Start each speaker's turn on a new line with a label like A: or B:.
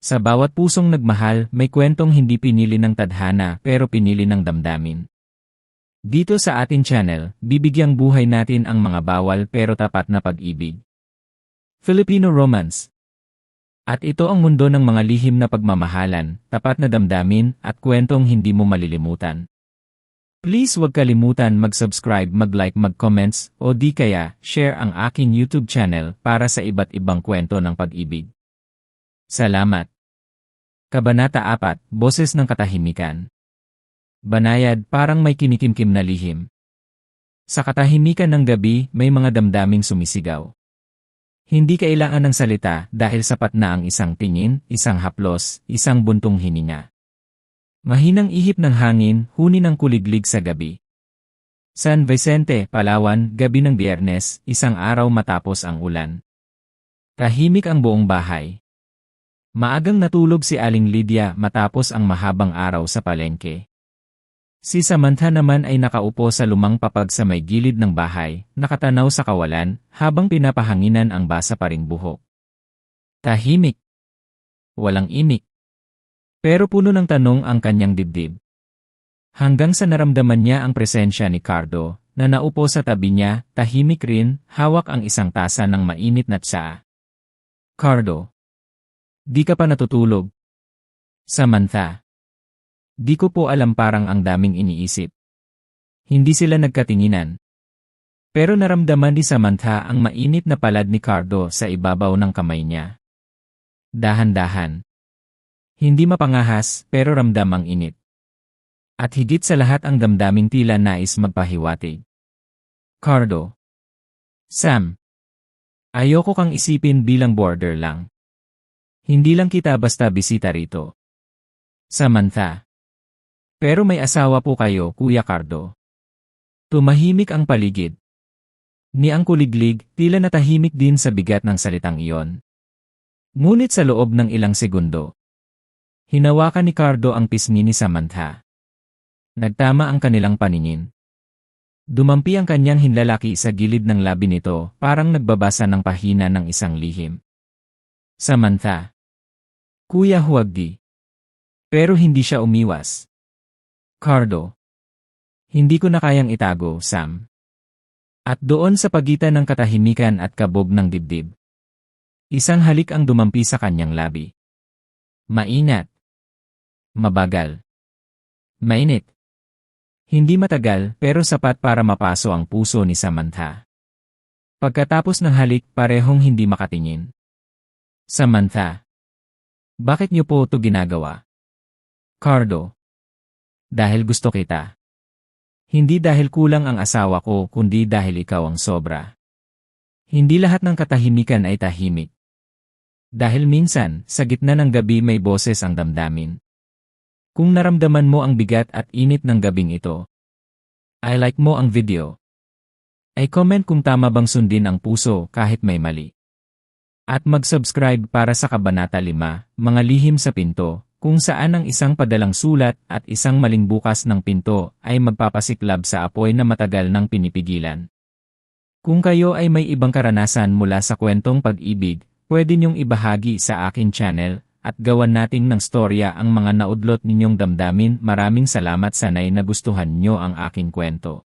A: Sa bawat pusong nagmahal, may kwentong hindi pinili ng tadhana pero pinili ng damdamin. Dito sa atin channel, bibigyang buhay natin ang mga bawal pero tapat na pag-ibig. Filipino Romance At ito ang mundo ng mga lihim na pagmamahalan, tapat na damdamin, at kwentong hindi mo malilimutan. Please huwag kalimutan mag-subscribe, mag-like, mag-comments, o di kaya, share ang aking YouTube channel para sa iba't ibang kwento ng pag-ibig. Salamat. Kabanata 4, Boses ng Katahimikan Banayad parang may kinikimkim na lihim. Sa katahimikan ng gabi, may mga damdaming sumisigaw. Hindi kailangan ng salita dahil sapat na ang isang tingin, isang haplos, isang buntong hininga. Mahinang ihip ng hangin, huni ng kuliglig sa gabi. San Vicente, Palawan, gabi ng biyernes, isang araw matapos ang ulan. Tahimik ang buong bahay. Maagang natulog si Aling Lydia matapos ang mahabang araw sa palengke. Si Samantha naman ay nakaupo sa lumang papag sa may gilid ng bahay, nakatanaw sa kawalan, habang pinapahanginan ang basa pa ring buhok. Tahimik. Walang imik. Pero puno ng tanong ang kanyang dibdib. Hanggang sa naramdaman niya ang presensya ni Cardo, na naupo sa tabi niya, tahimik rin, hawak ang isang tasa ng mainit na tsaa. Cardo. Di ka pa natutulog. Samantha. Di ko po alam parang ang daming iniisip. Hindi sila nagkatinginan. Pero naramdaman ni Samantha ang mainit na palad ni Cardo sa ibabaw ng kamay niya. Dahan-dahan. Hindi mapangahas pero ramdam ang init. At higit sa lahat ang damdaming tila nais magpahiwatig. Cardo. Sam. Ayoko kang isipin bilang border lang. Hindi lang kita basta bisita rito. Samantha. Pero may asawa po kayo, Kuya Cardo. Tumahimik ang paligid. Ni ang kuliglig, tila natahimik din sa bigat ng salitang iyon. Ngunit sa loob ng ilang segundo, Hinawakan ni Cardo ang pisngi ni Samantha. Nagtama ang kanilang paningin. Dumampi ang kanyang hinlalaki sa gilid ng labi nito, parang nagbabasa ng pahina ng isang lihim. Samantha. Kuya huwag di. Pero hindi siya umiwas. Cardo. Hindi ko na kayang itago, Sam. At doon sa pagitan ng katahimikan at kabog ng dibdib. Isang halik ang dumampi sa kanyang labi. Mainat. Mabagal. Mainit. Hindi matagal pero sapat para mapaso ang puso ni Samantha. Pagkatapos ng halik parehong hindi makatingin. Samantha. Bakit niyo po ito ginagawa? Cardo. Dahil gusto kita. Hindi dahil kulang ang asawa ko kundi dahil ikaw ang sobra. Hindi lahat ng katahimikan ay tahimik. Dahil minsan, sa gitna ng gabi may boses ang damdamin. Kung naramdaman mo ang bigat at init ng gabing ito, I like mo ang video. Ay comment kung tama bang sundin ang puso kahit may mali. At mag-subscribe para sa Kabanata 5, Mga Lihim sa Pinto, kung saan ang isang padalang sulat at isang maling bukas ng pinto ay magpapasiklab sa apoy na matagal ng pinipigilan. Kung kayo ay may ibang karanasan mula sa kwentong pag-ibig, pwede niyong ibahagi sa akin channel at gawan natin ng storya ang mga naudlot ninyong damdamin. Maraming salamat sanay na gustuhan nyo ang aking kwento.